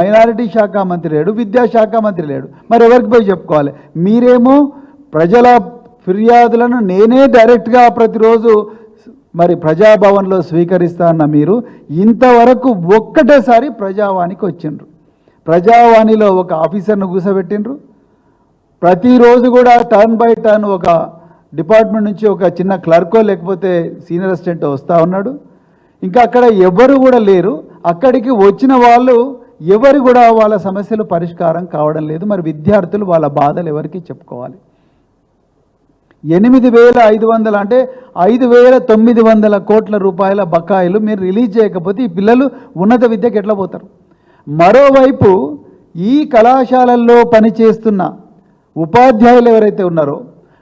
Minority శాఖ మంత్రి లేడు విద్యాశాఖ మంత్రి లేడు. మరి ఎవరికి పోయి చెప్పుకోవాలి? మీరేమో ప్రజల ఫిర్యాదులను నేనే డైరెక్ట్గా ప్రతిరోజు మరి ప్రజాభవన్లో స్వీకరిస్తా అన్న మీరు ఇంతవరకు ఒక్కటేసారి ప్రజావాణికి వచ్చిండ్రు. ప్రజావాణిలో ఒక ఆఫీసర్ను కూసబెట్టిండ్రు. ప్రతిరోజు కూడా టర్న్ బై టర్న్ ఒక డిపార్ట్మెంట్ నుంచి ఒక చిన్న క్లర్కో లేకపోతే సీనియర్ అసిస్టెంట్ వస్తూ ఉన్నాడు. ఇంకా అక్కడ ఎవరు కూడా లేరు. అక్కడికి వచ్చిన వాళ్ళు ఎవరు కూడా వాళ్ళ సమస్యలు పరిష్కారం కావడం లేదు. మరి విద్యార్థులు వాళ్ళ బాధలు ఎవరికి చెప్పుకోవాలి? ఎనిమిది వేల ఐదు వందల అంటే ఐదు వేల తొమ్మిది వందల కోట్ల రూపాయల బకాయిలు మీరు రిలీజ్ చేయకపోతే ఈ పిల్లలు ఉన్నత విద్యకి ఎట్లా పోతారు? మరోవైపు ఈ కళాశాలల్లో పనిచేస్తున్న ఉపాధ్యాయులు ఎవరైతే ఉన్నారో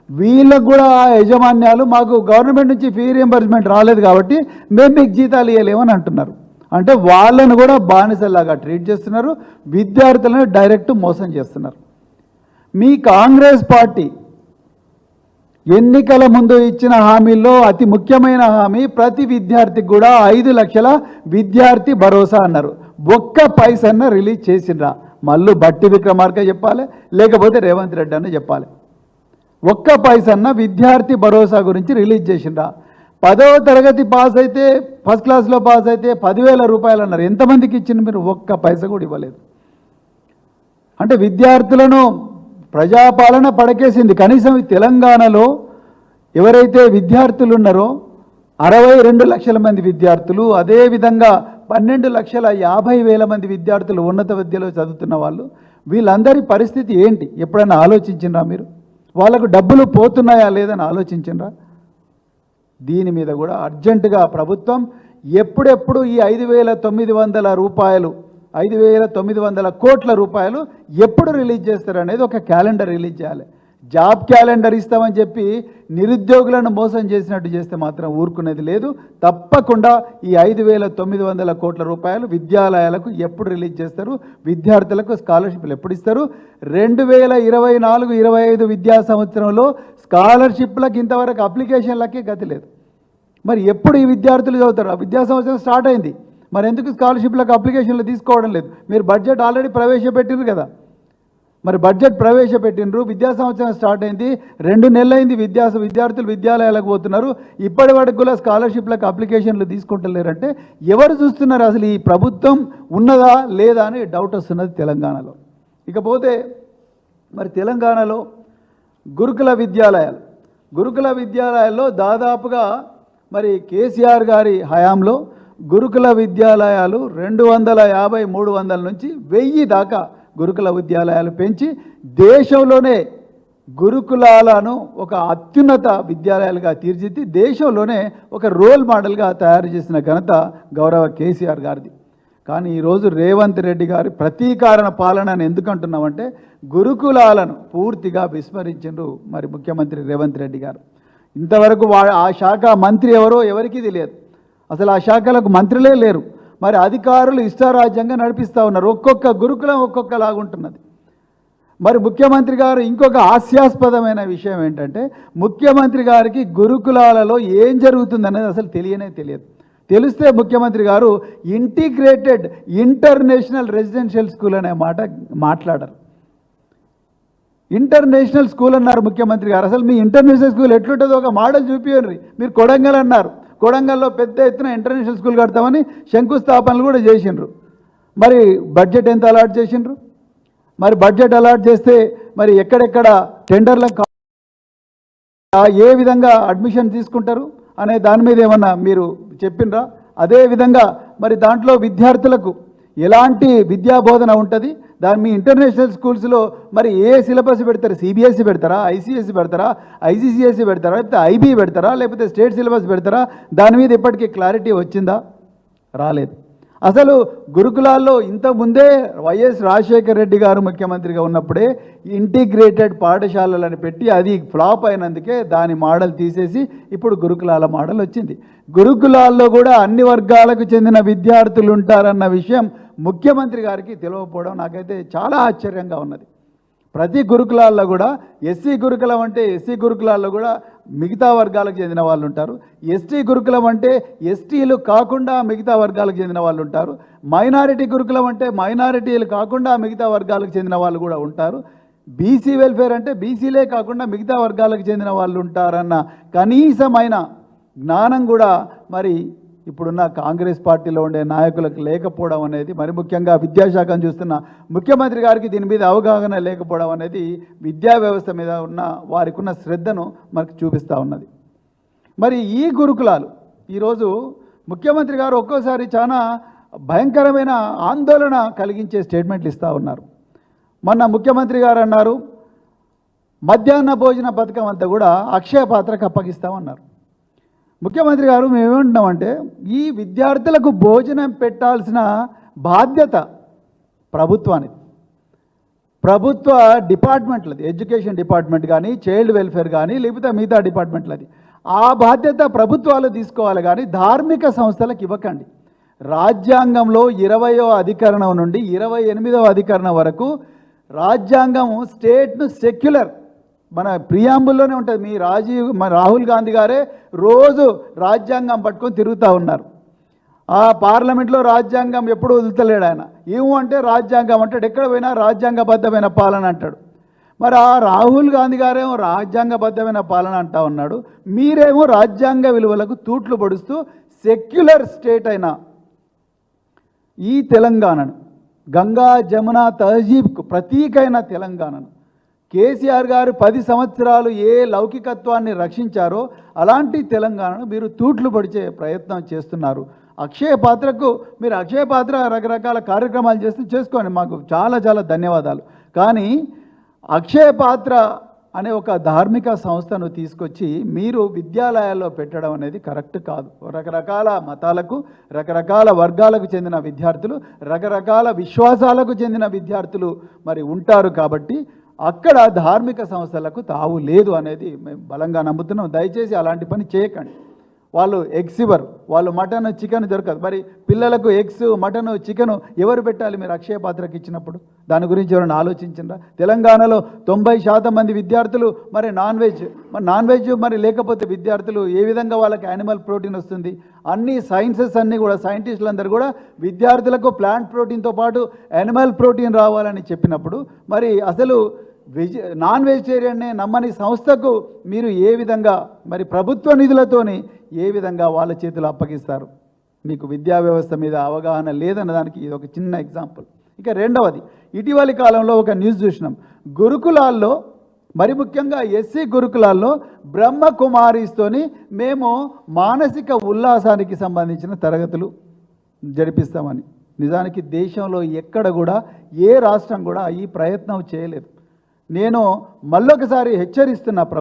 వీళ్ళకు కూడా ఆ యజమాన్యాలు మాకు గవర్నమెంట్ నుంచి ఫీ రియంబర్స్మెంట్ రాలేదు కాబట్టి మేము మీకు జీతాలు ఇవ్వలేమని అంటున్నారు. అంటే వాళ్ళను కూడా బానిసలాగా ట్రీట్ చేస్తున్నారు విద్యార్థులను డైరెక్ట్ మోసం చేస్తున్నారు. మీ కాంగ్రెస్ పార్టీ ఎన్నికల ముందు ఇచ్చిన హామీల్లో అతి ముఖ్యమైన హామీ ప్రతి విద్యార్థికి కూడా ఐదు లక్షల విద్యార్థి భరోసా అన్నారు. ఒక్క పైసన్న రిలీజ్ చేసిండ్రా. మళ్ళీ బట్టి విక్రమార్క చెప్పాలి లేకపోతే రేవంత్ రెడ్డి అన్న చెప్పాలి. ఒక్క పైసన్న విద్యార్థి భరోసా గురించి రిలీజ్ చేసిండ్రా. పదవ తరగతి పాస్ అయితే ఫస్ట్ క్లాస్లో పాస్ అయితే పదివేల రూపాయలు అన్నారు. ఎంతమందికి ఇచ్చింది మీరు? ఒక్క పైస కూడా ఇవ్వలేదు. అంటే విద్యార్థులను ప్రజాపాలన పడకేసింది. కనీసం తెలంగాణలో ఎవరైతే విద్యార్థులు ఉన్నారో అరవై రెండు లక్షల మంది విద్యార్థులు అదేవిధంగా పన్నెండు లక్షల యాభై వేల మంది విద్యార్థులు ఉన్నత విద్యలో చదువుతున్న వాళ్ళు వీళ్ళందరి పరిస్థితి ఏంటి? ఎప్పుడైనా ఆలోచించిండ్రా మీరు? వాళ్ళకు డబ్బులు పోతున్నాయా లేదని ఆలోచించినరా? దీని మీద కూడా అర్జెంటుగా ప్రభుత్వం ఎప్పుడెప్పుడు ఈ ఐదు వేల తొమ్మిది వందల రూపాయలు ఐదు వేల తొమ్మిది వందల కోట్ల రూపాయలు ఎప్పుడు రిలీజ్ చేస్తారు అనేది ఒక క్యాలెండర్ రిలీజ్ చేయాలి. జాబ్ క్యాలెండర్ ఇస్తామని చెప్పి నిరుద్యోగులను మోసం చేసినట్టు చేస్తే మాత్రం ఊరుకునేది లేదు. తప్పకుండా ఈ ఐదు వేల తొమ్మిది వందల కోట్ల రూపాయలు విద్యాలయాలకు ఎప్పుడు రిలీజ్ చేస్తారు? విద్యార్థులకు స్కాలర్షిప్లు ఎప్పుడు ఇస్తారు? రెండు వేల ఇరవై నాలుగు ఇరవై ఐదు విద్యా సంవత్సరంలో స్కాలర్షిప్లకు ఇంతవరకు అప్లికేషన్లకే గతి లేదు. మరి ఎప్పుడు ఈ విద్యార్థులు చదువుతారు? ఆ విద్యా సంవత్సరం స్టార్ట్ అయింది. మరి ఎందుకు స్కాలర్షిప్లకు అప్లికేషన్లు తీసుకోవడం లేదు? మీరు బడ్జెట్ ఆల్రెడీ ప్రవేశపెట్టారు కదా. మరి బడ్జెట్ ప్రవేశపెట్టినరు విద్యా సంవత్సరం స్టార్ట్ అయింది. రెండు నెలలైంది విద్యా విద్యార్థులు విద్యాలయాలకు పోతున్నారు. ఇప్పటి వరకు కూడా స్కాలర్షిప్లకు అప్లికేషన్లు తీసుకుంటలేరంటే ఎవరు చూస్తున్నారు? అసలు ఈ ప్రభుత్వం ఉన్నదా లేదా అని డౌట్ వస్తున్నది తెలంగాణలో. ఇకపోతే మరి తెలంగాణలో గురుకుల విద్యాలయాలు. గురుకుల విద్యాలయాల్లో దాదాపుగా మరి కేసీఆర్ గారి హయాంలో గురుకుల విద్యాలయాలు రెండు వందల యాభై మూడు వందల నుంచి వెయ్యి దాకా గురుకుల విద్యాలయాలు పెంచి దేశంలోనే గురుకులాలను ఒక అత్యున్నత విద్యాలయాలుగా తీర్చిదిద్ది దేశంలోనే ఒక రోల్ మోడల్గా తయారు చేసిన ఘనత గౌరవ కేసీఆర్ గారిది. కానీ ఈరోజు రేవంత్ రెడ్డి గారి ప్రతీకారణ పాలన అని గురుకులాలను పూర్తిగా విస్మరించిండ్రు మరి ముఖ్యమంత్రి రేవంత్ రెడ్డి గారు. ఇంతవరకు వా ఆ శాఖ మంత్రి ఎవరో ఎవరికీ తెలియదు. అసలు ఆ శాఖలకు మంత్రులే లేరు. మరి అధికారులు ఇష్టారాజ్యంగా నడిపిస్తూ ఉన్నారు. ఒక్కొక్క గురుకులం ఒక్కొక్కలాగుంటున్నది మరి ముఖ్యమంత్రి గారు ఇంకొక హాస్యాస్పదమైన విషయం ఏంటంటే ముఖ్యమంత్రి గారికి గురుకులాలలో ఏం జరుగుతుందనేది అసలు తెలియనే తెలియదు. తెలిస్తే ముఖ్యమంత్రి గారు ఇంటిగ్రేటెడ్ ఇంటర్నేషనల్ రెసిడెన్షియల్ స్కూల్ అనే మాట మాట్లాడరు. ఇంటర్నేషనల్ స్కూల్ అన్నారు ముఖ్యమంత్రి గారు. అసలు మీ ఇంటర్నేషనల్ స్కూల్ ఎట్లుంటుందో ఒక మోడల్ చూపించండి మీరు కొడంగల్ అన్నారు. కొడంగల్లో పెద్ద ఎత్తున ఇంటర్నేషనల్ స్కూల్ కడతామని శంకుస్థాపనలు కూడా చేసిండ్రు. మరి బడ్జెట్ ఎంత అలాట్ చేసిండ్రు? మరి బడ్జెట్ అలాట్ చేస్తే మరి ఎక్కడెక్కడ టెండర్లకు ఏ విధంగా అడ్మిషన్ తీసుకుంటారు అనే దాని మీద ఏమన్నా మీరు చెప్పినరా? అదే విధంగా మరి దాంట్లో విద్యార్థులకు ఎలాంటి విద్యా బోధన ఉంటుంది? దాని మీ ఇంటర్నేషనల్ స్కూల్స్లో మరి ఏ సిలబస్ పెడతారు? సిబిఎస్ఈ పెడతారా? ఐసీఎస్ఈ పెడతారా? ఐసీసీఎస్ఈ పెడతారా? లేకపోతే ఐబీ పెడతారా? లేకపోతే స్టేట్ సిలబస్ పెడతారా? దాని మీద ఇప్పటికీ క్లారిటీ వచ్చిందా? రాలేదు. అసలు గురుకులాల్లో ఇంతకుముందే వైఎస్ రాజశేఖర రెడ్డి గారు ముఖ్యమంత్రిగా ఉన్నప్పుడే ఇంటిగ్రేటెడ్ పాఠశాలలను పెట్టి అది ఫ్లాప్ అయినందుకే దాని మోడల్ తీసేసి ఇప్పుడు గురుకులాల మోడల్ వచ్చింది. గురుకులాల్లో కూడా అన్ని వర్గాలకు చెందిన విద్యార్థులు ఉంటారన్న విషయం ముఖ్యమంత్రి గారికి తెలియకపోవడం నాకైతే చాలా ఆశ్చర్యంగా ఉన్నది. ప్రతి గురుకులాల్లో కూడా ఎస్సీ గురుకులం అంటే ఎస్సీ గురుకులాల్లో కూడా మిగతా వర్గాలకు చెందిన వాళ్ళు ఉంటారు. ఎస్టీ గురుకులం అంటే ఎస్టీలు కాకుండా మిగతా వర్గాలకు చెందిన వాళ్ళు ఉంటారు. మైనారిటీ గురుకులం అంటే మైనారిటీలు కాకుండా మిగతా వర్గాలకు చెందిన వాళ్ళు కూడా ఉంటారు. బీసీ వెల్ఫేర్ అంటే బీసీలే కాకుండా మిగతా వర్గాలకు చెందిన వాళ్ళు ఉంటారన్న కనీసమైన జ్ఞానం కూడా మరి ఇప్పుడున్న కాంగ్రెస్ పార్టీలో ఉండే నాయకులకు లేకపోవడం అనేది మరి ముఖ్యంగా విద్యాశాఖను చూస్తున్న ముఖ్యమంత్రి గారికి దీని మీద అవగాహన లేకపోవడం అనేది విద్యా వ్యవస్థ మీద ఉన్న వారికి ఉన్న శ్రద్ధను మనకు చూపిస్తూ ఉన్నది. మరి ఈ గురుకులాలు ఈరోజు ముఖ్యమంత్రి గారు ఒక్కోసారి చాలా భయంకరమైన ఆందోళన కలిగించే స్టేట్మెంట్లు ఇస్తూ ఉన్నారు. మొన్న ముఖ్యమంత్రి గారు అన్నారు మధ్యాహ్న భోజన పథకం అంతా కూడా అక్షయ పాత్రకు అప్పగిస్తామన్నారు. ముఖ్యమంత్రి గారు మేమేమంటున్నామంటే ఈ విద్యార్థులకు భోజనం పెట్టాల్సిన బాధ్యత ప్రభుత్వానికి ప్రభుత్వ డిపార్ట్మెంట్లది ఎడ్యుకేషన్ డిపార్ట్మెంట్ కానీ చైల్డ్ వెల్ఫేర్ కానీ లేకపోతే మిగతా డిపార్ట్మెంట్లది. ఆ బాధ్యత ప్రభుత్వాలు తీసుకోవాలి కానీ ధార్మిక సంస్థలకు ఇవ్వకండి. రాజ్యాంగంలో ఇరవయో అధికరణం నుండి ఇరవై ఎనిమిదవ అధికరణం వరకు రాజ్యాంగం స్టేట్ను సెక్యులర్ మన ప్రియాంబుల్లోనే ఉంటుంది. మీ రాజీవ్ మన రాహుల్ గాంధీ గారే రోజు రాజ్యాంగం పట్టుకొని తిరుగుతూ ఉన్నారు. ఆ పార్లమెంట్లో రాజ్యాంగం ఎప్పుడు వదులుతలేడు ఆయన. ఏమో అంటే రాజ్యాంగం అంటాడు. ఎక్కడ పోయినా రాజ్యాంగబద్ధమైన పాలన అంటాడు. మరి ఆ రాహుల్ గాంధీ గారేమో రాజ్యాంగబద్ధమైన పాలన అంటా ఉన్నాడు. మీరేమో రాజ్యాంగ విలువలకు తూట్లు పొడుస్తూ సెక్యులర్ స్టేట్ అయిన ఈ తెలంగాణను గంగా జమున తహజీబ్కు ప్రతీకైన తెలంగాణను కేసీఆర్ గారు పది సంవత్సరాలు ఏ లౌకికత్వాన్ని రక్షించారో అలాంటి తెలంగాణను మీరు తూట్లు పడిచే ప్రయత్నం చేస్తున్నారు. అక్షయ పాత్రకు మీరు అక్షయ పాత్ర రకరకాల కార్యక్రమాలు చేస్తే చేసుకోండి. మాకు చాలా చాలా ధన్యవాదాలు. కానీ అక్షయ పాత్ర అనే ఒక ధార్మిక సంస్థను తీసుకొచ్చి మీరు విద్యాలయాల్లో పెట్టడం అనేది కరెక్ట్ కాదు. రకరకాల మతాలకు రకరకాల వర్గాలకు చెందిన విద్యార్థులు రకరకాల విశ్వాసాలకు చెందిన విద్యార్థులు మరి ఉంటారు కాబట్టి అక్కడ ధార్మిక సంస్థలకు తావు లేదు అనేది మేము బలంగా నమ్ముతున్నాం. దయచేసి అలాంటి పని చేయకండి. వాళ్ళు ఎగ్స్ ఇవ్వరు. వాళ్ళు మటన్ చికెన్ దొరకదు. మరి పిల్లలకు ఎగ్స్ మటన్ చికెన్ ఎవరు పెట్టాలి మీరు అక్షయ పాత్రకి ఇచ్చినప్పుడు? దాని గురించి ఎవరైనా ఆలోచించరా తెలంగాణలో తొంభై శాతం మంది విద్యార్థులు మరి నాన్ వెజ్ మరి నాన్ వెజ్ మరి లేకపోతే విద్యార్థులు ఏ విధంగా వాళ్ళకి యానిమల్ ప్రోటీన్ వస్తుంది? అన్ని సైన్సెస్ అన్నీ కూడా సైంటిస్టులు అందరూ కూడా విద్యార్థులకు ప్లాంట్ ప్రోటీన్తో పాటు యానిమల్ ప్రోటీన్ రావాలని చెప్పినప్పుడు మరి అసలు వెజ్ నాన్ వెజిటేరియన్నే నమ్మని సంస్థకు మీరు ఏ విధంగా మరి ప్రభుత్వ నిధులతోని ఏ విధంగా వాళ్ళ చేతులు అప్పగిస్తారు? మీకు విద్యా వ్యవస్థ మీద అవగాహన లేదన్న దానికి ఇది ఒక చిన్న ఎగ్జాంపుల్ ఇక రెండవది ఇటీవలి కాలంలో ఒక న్యూస్ చూసినాం. గురుకులాల్లో మరి ముఖ్యంగా ఎస్సీ గురుకులాల్లో బ్రహ్మ కుమారిస్తోని మేము మానసిక ఉల్లాసానికి సంబంధించిన తరగతులు జరిపిస్తామని. నిజానికి దేశంలో ఎక్కడ కూడా ఏ రాష్ట్రం కూడా ఈ ప్రయత్నం చేయలేదు. నేను మళ్ళొకసారి హెచ్చరిస్తున్న ప్ర